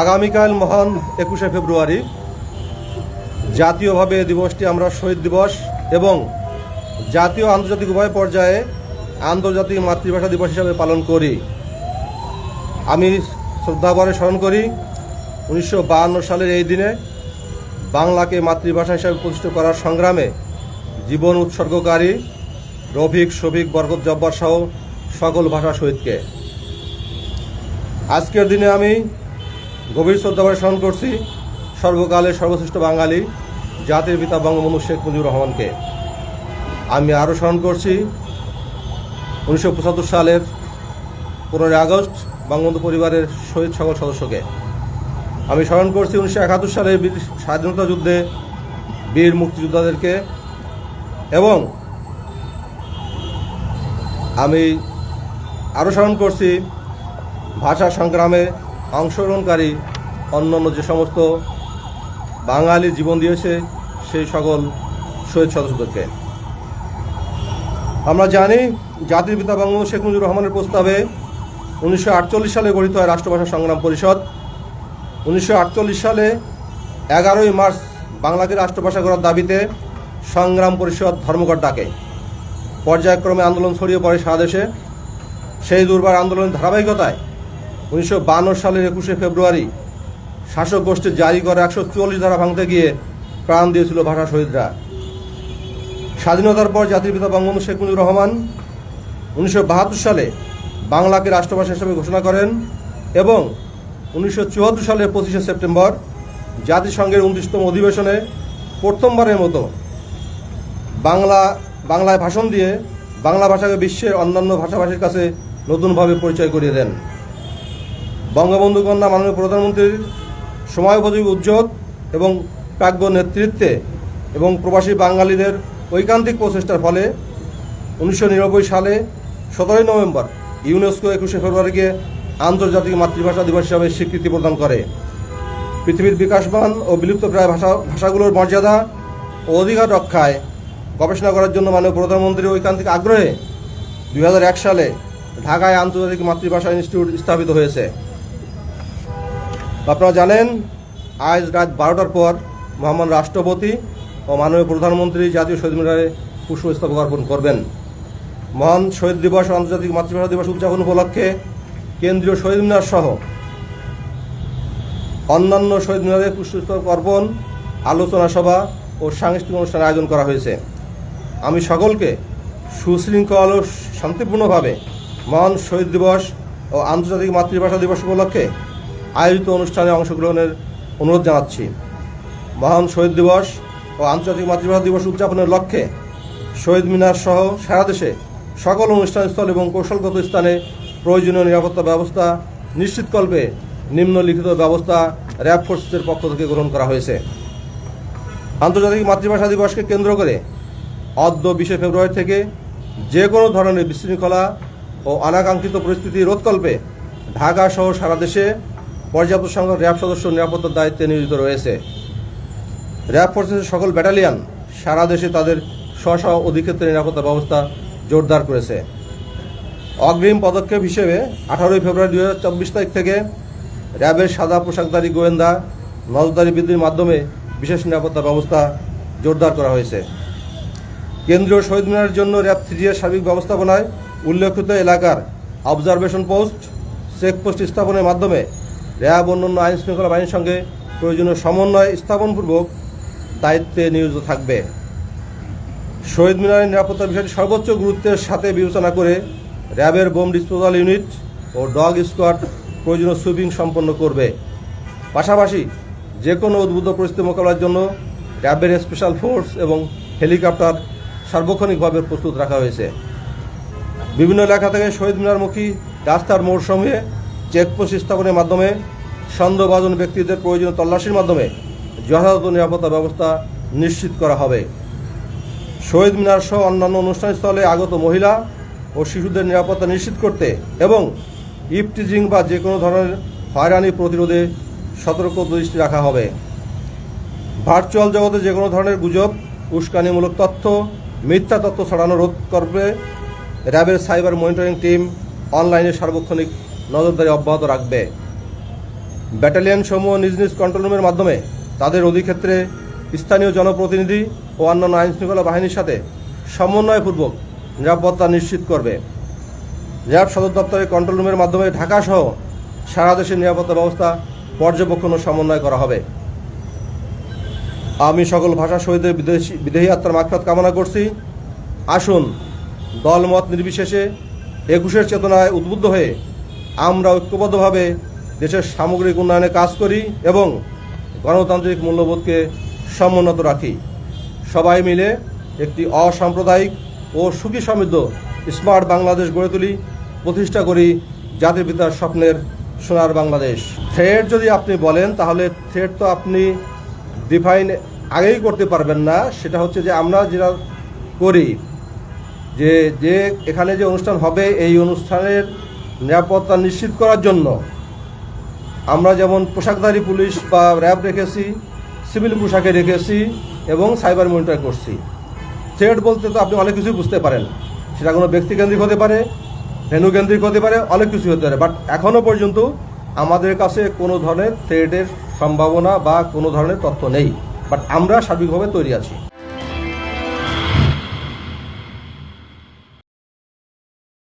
আগামীকাল মহান একুশে ফেব্রুয়ারি জাতীয়ভাবে দিবসটি আমরা শহীদ দিবস এবং জাতীয় আন্তর্জাতিক উভয় পর্যায়ে আন্তর্জাতিক মাতৃভাষা দিবস হিসাবে পালন করি। আমি শ্রদ্ধাভরে স্মরণ করি, উনিশশো সালের এই দিনে বাংলাকে মাতৃভাষা হিসাবে প্রতিষ্ঠা করার সংগ্রামে জীবন উৎসর্গকারী রফিক শফিক বরকত জব্বার সহ সকল ভাষা শহীদকে। আজকের দিনে আমি গভীর শ্রদ্ধাভরে স্মরণ করছি সর্বকালের সর্বশ্রেষ্ঠ বাঙালি, জাতির পিতা বঙ্গবন্ধু শেখ মুজিবুর রহমানকে। আমি আরও স্মরণ করছি, উনিশশো পঁচাত্তর সালের পনেরোই আগস্ট বঙ্গবন্ধু পরিবারের শহীদ সকল সদস্যকে। আমি স্মরণ করছি উনিশশো একাত্তর সালে স্বাধীনতা যুদ্ধে বীর মুক্তিযোদ্ধাদেরকে এবং আমি আরও স্মরণ করছি ভাষা সংগ্রামে অংশগ্রহণকারী অন্যান্য যে সমস্ত বাঙালি জীবন দিয়েছে, সেই সকল শহীদ সদস্যদেরকে। আমরা জানি জাতির পিতা বঙ্গবন্ধু শেখ মুজিবুর রহমানের প্রস্তাবে উনিশশো আটচল্লিশ সালে গঠিত হয় রাষ্ট্রভাষা সংগ্রাম পরিষদ। উনিশশো আটচল্লিশ সালে এগারোই মার্চ বাংলাকে রাষ্ট্রভাষা করার দাবিতে সংগ্রাম পরিষদ ধর্মঘট ডাকে। পর্যায়ক্রমে আন্দোলন ছড়িয়ে পড়ে সারা দেশে। সেই দুর্বার আন্দোলনের ধারাবাহিকতায় উনিশশো সালের একুশে ফেব্রুয়ারি শাসক গোষ্ঠীর জারি করা একশো চুয়াল্লিশ ধারা ভাঙতে গিয়ে প্রাণ দিয়েছিল ভাষা শহীদরা। স্বাধীনতার পর জাতির পিতা বঙ্গবন্ধু শেখ মুজিবুর রহমান উনিশশো বাহাত্তর সালে বাংলাকে রাষ্ট্রভাষা হিসেবে ঘোষণা করেন এবং উনিশশো চুয়াত্তর সালের পঁচিশে সেপ্টেম্বর জাতিসংঘের উনত্রিশতম অধিবেশনে প্রথমবারের মতো বাংলা, বাংলায় ভাষণ দিয়ে বাংলা ভাষাকে বিশ্বের অন্যান্য ভাষাভাষীর কাছে নতুনভাবে পরিচয় করিয়ে দেন। বঙ্গবন্ধু কন্যা মাননীয় প্রধানমন্ত্রীর সময়োপযোগী উদ্যোগ এবং প্রাজ্ঞ নেতৃত্বে এবং প্রবাসী বাঙালিদের ঐকান্তিক প্রচেষ্টার ফলে উনিশশো নিরানব্বই সালে সতেরোই নভেম্বর ইউনেস্কো একুশে ফেব্রুয়ারিকে আন্তর্জাতিক মাতৃভাষা দিবস হিসাবে স্বীকৃতি প্রদান করে। পৃথিবীর বিকাশমান ও বিলুপ্তপ্রায় ভাষা ভাষাগুলোর মর্যাদা ও অধিকার রক্ষায় গবেষণা করার জন্য মাননীয় প্রধানমন্ত্রীর ঐকান্তিক আগ্রহে দু হাজার এক সালে ঢাকায় আন্তর্জাতিক মাতৃভাষা ইনস্টিটিউট স্থাপিত হয়েছে। আপনারা জানেন, আজ রাত বারোটার পর মহামান্য রাষ্ট্রপতি ও মাননীয় প্রধানমন্ত্রী জাতীয় শহীদ মিনারে পুষ্পস্তবক অর্পণ করবেন। মহান শহীদ দিবস আন্তর্জাতিক মাতৃভাষা দিবস উদযাপন উপলক্ষে কেন্দ্রীয় শহীদ মিনার সহ অন্যান্য শহীদ মিনারে পুষ্পস্তবক অর্পণ, আলোচনা সভা ও সাংস্কৃতিক অনুষ্ঠান আয়োজন করা হয়েছে। আমি সকলকে সুশৃঙ্খল ও শান্তিপূর্ণভাবে মহান শহীদ দিবস ও আন্তর্জাতিক মাতৃভাষা দিবস উপলক্ষে আয়োজিত অনুষ্ঠানে অংশগ্রহণের অনুরোধ জানাচ্ছি। মহান শহীদ দিবস ও আন্তর্জাতিক মাতৃভাষা দিবস উদযাপনের লক্ষ্যে শহীদ মিনার সহ সারা দেশে সকল অনুষ্ঠানস্থল এবং কৌশলগত স্থানে প্রয়োজনীয় নিরাপত্তা ব্যবস্থা নিশ্চিতকল্পে নিম্নলিখিত ব্যবস্থা র্যাব ফোর্সের পক্ষ থেকে গ্রহণ করা হয়েছে। আন্তর্জাতিক মাতৃভাষা দিবসকে কেন্দ্র করে অদ্য বিশে ফেব্রুয়ারি থেকে যে কোনো ধরনের বিশৃঙ্খলা ও অনাকাঙ্ক্ষিত পরিস্থিতি রোধকল্পে ঢাকা সহ সারা দেশে পর্যাপ্ত সংখ্যক র্যাব সদস্য নিরাপত্তার দায়িত্বে নিয়োজিত রয়েছে। র্যাব ফোর্সের সকল ব্যাটালিয়ান সারা দেশে তাদের স্ব অধিক্ষেত্রে নিরাপত্তা ব্যবস্থা জোরদার করেছে। অগ্রিম পদক্ষেপ হিসেবে আঠারোই ফেব্রুয়ারি দু চব্বিশ তারিখ থেকে র্যাবের সাদা পোশাকধারী গোয়েন্দা, নজরদারি বৃদ্ধির মাধ্যমে বিশেষ নিরাপত্তা ব্যবস্থা জোরদার করা হয়েছে। কেন্দ্রীয় শহীদ মিনারের জন্য র্যাব থ্রিয়ের সার্বিক ব্যবস্থাপনায় উল্লেখিত এলাকার অবজারভেশন পোস্ট চেকপোস্ট স্থাপনের মাধ্যমে র্যাব অন্যান্য আইন শৃঙ্খলা বাহিনীর সঙ্গে প্রয়োজনীয় সমন্বয় স্থাপনপূর্বক দায়িত্বে নিয়োজিত থাকবে। শহীদ মিনারের নিরাপত্তা বিষয়টি সর্বোচ্চ গুরুত্বের সাথে বিবেচনা করে র্যাবের বোম ডিসপোজাল ইউনিট ও ডগ স্কোয়াড প্রয়োজনীয় সুইপিং সম্পন্ন করবে। পাশাপাশি যে কোনো উদ্বুদ্ধ পরিস্থিতি মোকাবেলার জন্য র্যাবের স্পেশাল ফোর্স এবং হেলিকপ্টার সার্বক্ষণিকভাবে প্রস্তুত রাখা হয়েছে। বিভিন্ন এলাকা থেকে শহীদ মিনারমুখী রাস্তার মোড় মোড়সমূহে চেকপোস্ট স্থাপনের মাধ্যমে সন্দেহভাজন ব্যক্তিদের প্রয়োজনীয় তল্লাশির মাধ্যমে যথাযথ নিরাপত্তা ব্যবস্থা নিশ্চিত করা হবে। শহীদ মিনার সহ অন্যান্য অনুষ্ঠানস্থলে আগত মহিলা ও শিশুদের নিরাপত্তা নিশ্চিত করতে এবং ইফটিজিং বা যে কোনো ধরনের হয়রানি প্রতিরোধে সতর্ক দৃষ্টি রাখা হবে। ভার্চুয়াল জগতে যে কোনো ধরনের গুজব, উস্কানিমূলক তথ্য, মিথ্যা তথ্য ছড়ানো রোধ করবে। র্যাবের সাইবার মনিটরিং টিম অনলাইনে সার্বক্ষণিক নজরদারি অব্যাহত রাখবে। ব্যাটালিয়ন সমূহ নিজ নিজ কন্ট্রোল রুমের মাধ্যমে তাদের অধিক্ষেত্রে স্থানীয় জনপ্রতিনিধি ও অন্যান্য আইন শৃঙ্খলা বাহিনীর সাথে সমন্বয়পূর্বক নিরাপত্তা নিশ্চিত করবে। র্যাব সদর দপ্তরের কন্ট্রোল রুমের মাধ্যমে ঢাকাসহ সারা দেশের নিরাপত্তা ব্যবস্থা পর্যবেক্ষণ ও সমন্বয় করা হবে। আমি সকল ভাষা শহীদের বিদেশি বিদেহী আত্মার মাকফাত কামনা করছি। আসুন, দলমত নির্বিশেষে একুশের চেতনায় উদ্বুদ্ধ হয়ে আমরা ঐক্যবদ্ধভাবে দেশের সামগ্রিক উন্নয়নে কাজ করি এবং গণতান্ত্রিক মূল্যবোধকে সমুন্নত রাখি। সবাই মিলে একটি অসাম্প্রদায়িক ও সুখী সমৃদ্ধ স্মার্ট বাংলাদেশ গড়ে তুলি, প্রতিষ্ঠা করি জাতির পিতার স্বপ্নের সোনার বাংলাদেশ। থ্রেড যদি আপনি বলেন, তাহলে থ্রেড তো আপনি ডিফাইন আগেই করতে পারবেন না। সেটা হচ্ছে যে আমরা যেটা করি, যে যে এখানে যে অনুষ্ঠান হবে, এই অনুষ্ঠানের নিরাপত্তা নিশ্চিত করার জন্য আমরা যেমন পোশাকধারী পুলিশ বা র্যাব রেখেছি, সিভিল পোশাকে রেখেছি এবং সাইবার মনিটর করছি। থ্রেড বলতে তো আপনি অনেক কিছুই বুঝতে পারেন। সেটা কোনো ব্যক্তিকেন্দ্রিক হতে পারে ভেনু কেন্দ্রিক হতে পারে, অনেক কিছু হতে পারে। বাট এখনও পর্যন্ত আমাদের কাছে কোনো ধরনের থ্রেডের সম্ভাবনা বা কোনো ধরনের তথ্য নেই। বাট আমরা সার্বিকভাবে তৈরি আছি।